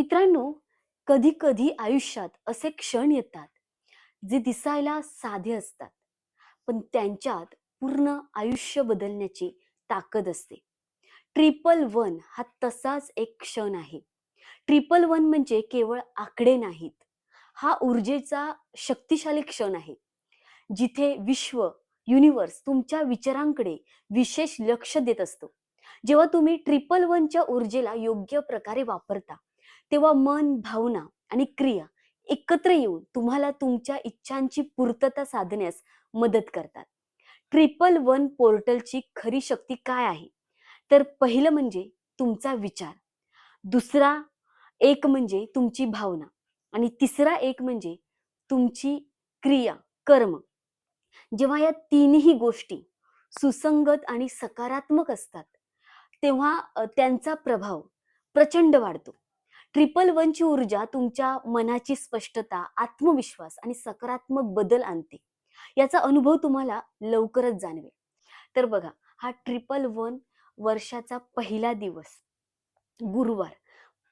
मित्रांनो, कधी-कधी आयुष्यात असे क्षण येतात, जे दिसायला साधे असतात, पण त्यांच्यात पूर्ण आयुष्य बदलण्याची ताकद असते. ट्रिपल वन हा तसाच एक क्षण आहे. ट्रिपल वन म्हणजे केवळ आकडे नाहीत. हा ऊर्जेचा शक्तिशाली क्षण आहे. जिथे विश्व, युनिव्हर्स तुमच्या विचारांकडे विशेष लक्ष देत असतो जेव्हा तुम्ही ट्रिपल वनच्या ऊर्जेला योग्य प्रकारे वापरता, तेव्हा मन, भावना आणि क्रिया एकत्र येऊन तुम्हाला तुमच्या इच्छांची पूर्तता साधण्यास मदत करतात. ट्रिपल वन पोर्टलची खरी शक्ती काय आहे? तर पहिलं म्हणजे तुमचा विचार, दुसरा एक म्हणजे तुमची भावना आणि तिसरा एक म्हणजे तुमची क्रिया, कर्म. जेव्हा या तिन्ही गोष्टी सुसंगत आणि सकारात्मक असतात, तेव्हा त्यांचा प्रभाव प्रचंड वाढतो. ट्रिपल वनची ऊर्जा तुमच्या मनाची स्पष्टता, आत्मविश्वास आणि सकारात्मक बदल आणते. याचा अनुभव तुम्हाला लवकरच जाणवेल. तर बघा, हा ट्रिपल वन वर्षाचा पहिला दिवस, गुरुवार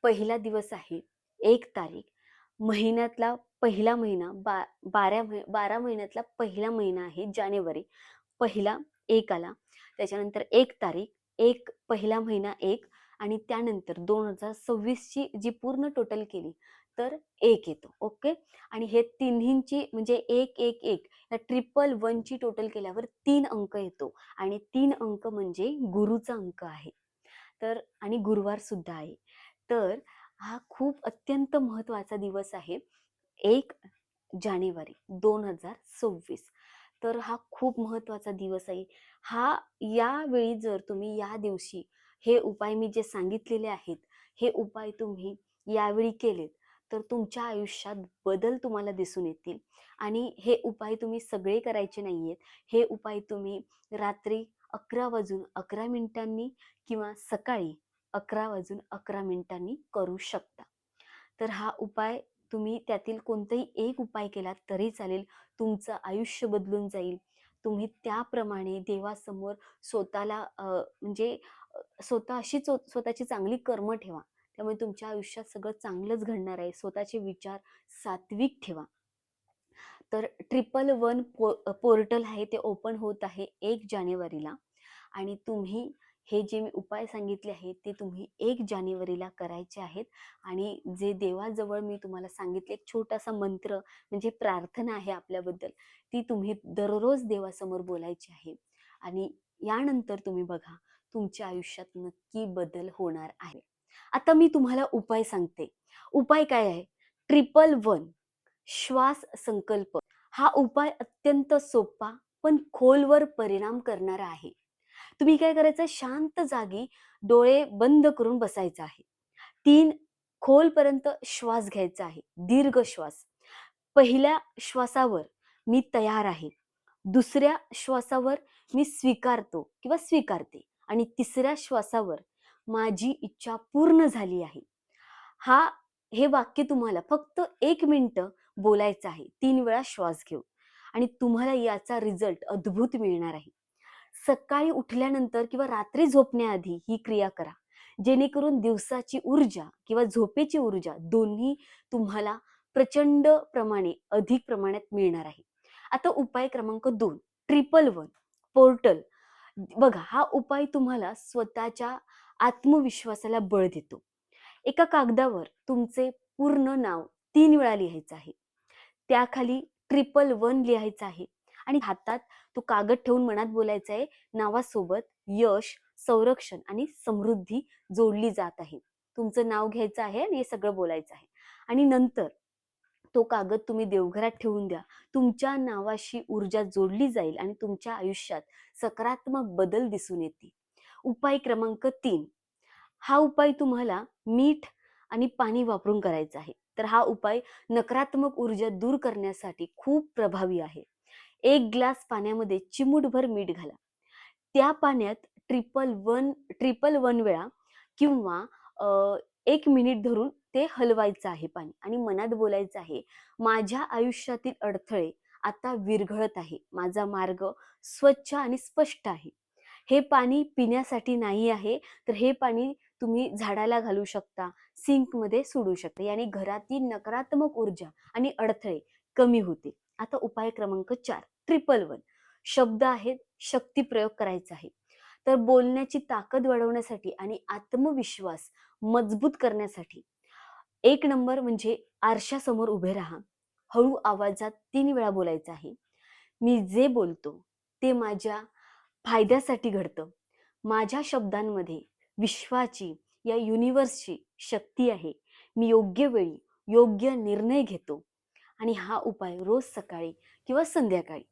पहिला दिवस आहे. एक तारीख, महिन्यातला पहिला महिना, बा 12 महि 12 महिन्यातला पहिला महिना आहे जानेवारी. पहिला एक आला. त्याच्यानंतर एक तारीख, एक पहिला महिना एक आणि त्यानंतर दोन हजार सव्वीसची जी पूर्ण टोटल केली, तर एक येतो. ओके. आणि हे तिन्हींची म्हणजे 1, 1, 1 या ट्रिपल वनची टोटल केल्यावर तीन अंक येतो आणि तीन अंक म्हणजे गुरुचा अंक आहे. तर आणि गुरुवार सुद्धा आहे. तर हा खूप अत्यंत महत्त्वाचा दिवस आहे. एक जानेवारी 2026 तर हा खूप महत्त्वाचा दिवस आहे. हा यावेळी जर तुम्ही या दिवशी हे उपाय मी जे सांगितलेले आहेत, हे उपाय तुम्ही यावेळी केलेत, तर तुमच्या आयुष्यात बदल तुम्हाला दिसून येतील आणि हे उपाय तुम्ही सगळे करायचे नाही आहेत हे उपाय तुम्ही रात्री 11 वाजून 11 मिनिटांनी किंवा सकाळी 11 वाजून 11 मिनिटांनी करू शकता. तर हा उपाय तुम्ही त्यातील कोणताही एक उपाय केलात तरी चालेल. तुमचं आयुष्य बदलून जाईल. तुम्ही त्याप्रमाणे देवासमोर स्वतःला म्हणजे अ, स्वतःशीच स्वतःची चांगली कर्म ठेवा. त्यामुळे तुमच्या आयुष्यात सगळं चांगलंच घडणार आहे. स्वतःचे विचार सात्विक ठेवा. तर ट्रिपल वन पो पोर्टल आहे ते ओपन होत आहे एक जानेवारीला आणि तुम्ही हे जे मी उपाय सांगितले आहेत, ते तुम्ही एक जानेवारीला करायचे आहेत आणि जे देवाजवळ मी तुम्हाला सांगितले एक छोटासा मंत्र म्हणजे प्रार्थना आहे आपल्याबद्दल, ती तुम्ही दररोज देवासमोर बोलायची आहे आणि यानंतर तुम्ही बघा, तुमच्या आयुष्यात नक्की बदल होणार आहे. आता मी तुम्हाला उपाय सांगते. उपाय काय आहे? ट्रिपल वन श्वास संकल्प. हा उपाय अत्यंत सोपा पण खोलवर परिणाम करणारा आहे. तुम्ही काय करायचं शांत जागी डोळे बंद करून बसायचं आहे. तीन खोलपर्यंत श्वास घ्यायचा आहे. दीर्घ श्वास. पहिल्या श्वासावर मी तयार आहे. दुसऱ्या श्वासावर मी स्वीकारतो किंवा स्वीकारते आणि तिसऱ्या श्वासावर माझी इच्छा पूर्ण झाली आहे. हा हे वाक्य तुम्हाला फक्त एक मिनटं बोलायचं आहे. तीन वेळा श्वास घेऊन आणि तुम्हाला याचा रिझल्ट अद्भुत मिळणार आहे. सकाळी उठल्यानंतर किंवा रात्री झोपण्याआधी ही क्रिया करा. जेणेकरून दिवसाची ऊर्जा किंवा झोपेची ऊर्जा दोन्ही तुम्हाला प्रचंड प्रमाणे, अधिक प्रमाणात मिळणार आहे. आता उपाय क्रमांक दोन ट्रिपल वन पोर्टल. बघा, हा उपाय तुम्हाला स्वतःच्या आत्मविश्वासाला बळ देतो. एका कागदावर तुमचे पूर्ण नाव तीन वेळा लिहायचं आहे. त्याखाली ट्रिपल वन लिहायचं आहे आणि हातात तो कागद ठेवून मनात बोलायचं आहे, नावासोबत यश, संरक्षण आणि समृद्धी जोडली जात आहे. तुमचं नाव घ्यायचं आहे आणि हे सगळं बोलायचं आहे आणि नंतर तो कागद तुम्ही देवघरात ठेवून द्या. तुमच्या नावाशी ऊर्जा जोडली जाईल आणि तुमच्या आयुष्यात सकारात्मक बदल दिसून येतील. उपाय क्रमांक तीन हा उपाय तुम्हाला मीठ आणि पाणी वापरून करायचा आहे. तर हा उपाय नकारात्मक ऊर्जा दूर करण्यासाठी खूप प्रभावी आहे. एक ग्लास पाण्यामध्ये चिमूटभर मीठ घाला. त्या पाण्यात ट्रिपल वन ट्रिपल वन वेळा किंवा एक मिनिट धरून ते हलवायचं आहे पाणी आणि मनात बोलायचं आहे, माझ्या आयुष्यातील अडथळे आता विरघळत आहे. माझा मार्ग स्वच्छ आणि स्पष्ट आहे. हे पाणी पिण्यासाठी नाही आहे, तर हे पाणी तुम्ही झाडाला घालू शकता सिंकमध्ये सोडू शकता याने घरातील नकारात्मक ऊर्जा आणि अडथळे कमी होते आता उपाय क्रमांक चार ट्रिपल वन शब्द आहेत शक्ती प्रयोग करायचा आहे तर बोलण्याची ताकद वाढवण्यासाठी आणि आत्मविश्वास मजबूत करण्यासाठी. एक नंबर म्हणजे आरशासमोर उभे राहा. हळू आवाजात तीन वेळा बोलायचं आहे. मी जे बोलतो ते माझ्या फायद्यासाठी घडतं. माझ्या शब्दांमध्ये विश्वाची या युनिवर्सची शक्ती आहे. मी योग्य वेळी योग्य निर्णय घेतो. आणि हा उपाय रोज सकाळी किंवा संध्याकाळी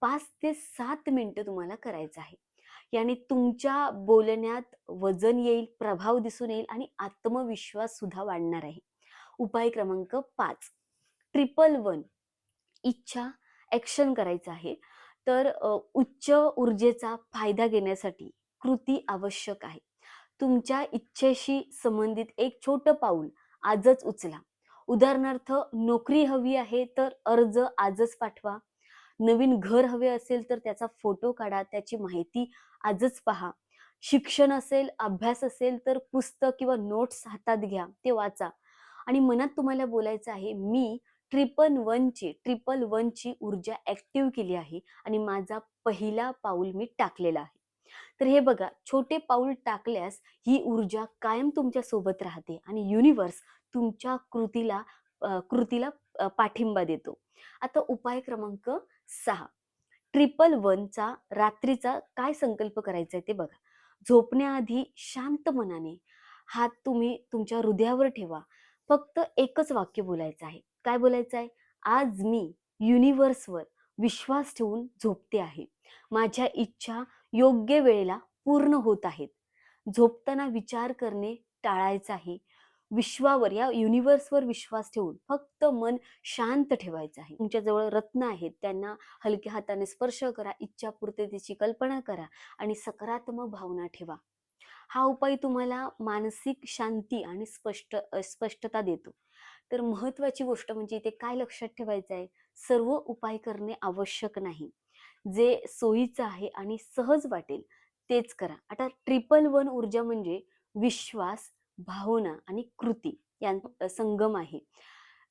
पाच ते सात मिनटं तुम्हाला करायचा आहे. याने तुमच्या बोलण्यात वजन येईल प्रभाव दिसून येईल आणि आत्मविश्वास सुद्धा वाढणार आहे. उपाय क्रमांक पाच. Triple one. इच्छा ॲक्शन करायचं आहे. तर उच्च ऊर्जेचा फायदा घेण्यासाठी कृती आवश्यक आहे. तुमच्या इच्छेशी संबंधित एक छोटं पाऊल आजच उचला. उदाहरणार्थ नोकरी हवी आहे तर अर्ज आजच पाठवा. नवीन घर हवे असेल तर त्याचा फोटो काढा त्याची माहिती आजच पहा. शिक्षण असेल अभ्यास असेल तर पुस्तक किंवा नोट्स हातात घ्या ते वाचा. आणि मनात तुम्हाला बोलायचं आहे मी ट्रिपल वनची ट्रिपल वनची ऊर्जा ऍक्टिव्ह केली आहे आणि माझा पहिला पाऊल मी टाकलेला आहे. तर हे बघा छोटे पाऊल टाकल्यास ही ऊर्जा कायम तुमच्यासोबत राहते आणि युनिवर्स तुमच्या कृतीला कृतीला पाठिंबा देतो. आता उपाय क्रमांक सहा. ट्रिपल वनचा रात्रीचा काय संकल्प करायचा आहे ते बघा. झोपण्याआधी शांत मनाने हात तुम्ही तुमच्या हृदयावर ठेवा. फक्त एकच वाक्य बोलायचं आहे. काय बोलायचं आहे आज मी युनिव्हर्सवर विश्वास ठेवून झोपते आहे. माझ्या इच्छा योग्य वेळेला पूर्ण होत आहेत. झोपताना विचार करणे टाळायचं आहे. विश्वावर या युनिवर्सवर विश्वास ठेवून फक्त मन शांत ठेवायचं आहे. तुमच्याजवळ रत्न आहेत त्यांना हलक्या हाताने स्पर्श करा इच्छा पूर्ततेची कल्पना करा आणि सकारात्मक भावना ठेवा. हा उपाय तुम्हाला मानसिक शांती आणि स्पष्ट स्पष्टता देतो. तर महत्वाची गोष्ट म्हणजे इथे काय लक्षात ठेवायचं आहे? सर्व उपाय करणे आवश्यक नाही. जे सोयीचं आहे आणि सहज वाटेल तेच करा. आता ट्रिपल वन ऊर्जा म्हणजे विश्वास भावना आणि कृती यां संगम आहे.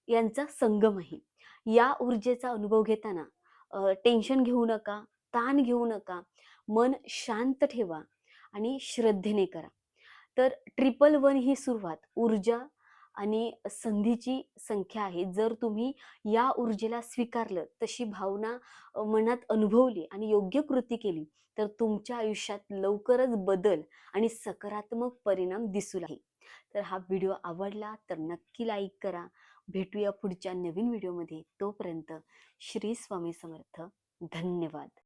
यांचा संगम आहे. या ऊर्जेचा अनुभव घेताना टेन्शन घेऊ नका ताण घेऊ नका मन शांत ठेवा आणि श्रद्धेने करा. तर ट्रिपल वन ही सुरुवात ऊर्जा आणि संधीची संख्या आहे. जर तुम्ही या ऊर्जेला स्वीकारलं तशी भावना मनात अनुभवली आणि योग्य कृती केली तर तुमच्या आयुष्यात लवकरच बदल आणि सकारात्मक परिणाम दिसू लागेल. तर हा व्हिडिओ आवडला तर नक्की लाईक करा. भेटूया पुढच्या नवीन व्हिडिओमध्ये. तोपर्यंत श्री स्वामी समर्थ. धन्यवाद.